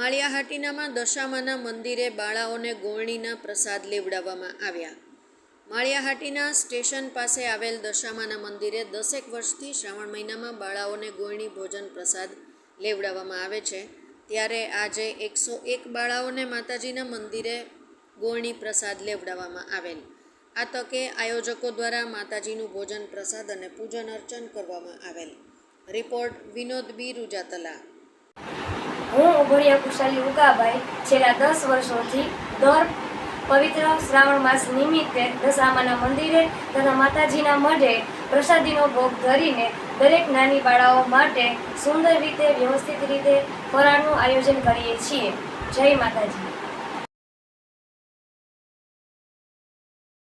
માળિયાહાટીનામાં દશામાના મંદિરે બાળાઓને ગોળણીના પ્રસાદ લેવડાવવામાં આવ્યા. માળિયાહાટીના સ્ટેશન પાસે આવેલ દશામાના મંદિરે દસેક વર્ષથી શ્રાવણ મહિનામાં બાળાઓને ગોળણી ભોજન પ્રસાદ લેવડાવવામાં આવે છે. ત્યારે આજે એકસો એક બાળાઓને માતાજીના મંદિરે ગોળણી પ્રસાદ લેવડાવવામાં આવેલ. આ તકે આયોજકો દ્વારા માતાજીનું ભોજન પ્રસાદ અને પૂજન અર્ચન કરવામાં આવેલ. Report Vinod B. રૂજાતલા. હું ઉભરિયા કુશાલી ઉકાભાઈ છેલ્લા દસ વર્ષોથી દર પવિત્ર શ્રાવણ માસ નિમિત્તે દશામાના મંદિરે તથા માતાજીના મઢે પ્રસાદીનો ભોગ ધરીને દરેક નાની બાળાઓ માટે સુંદર રીતે વ્યવસ્થિત રીતે ફરાળનું આયોજન કરીએ છીએ. જય માતાજી.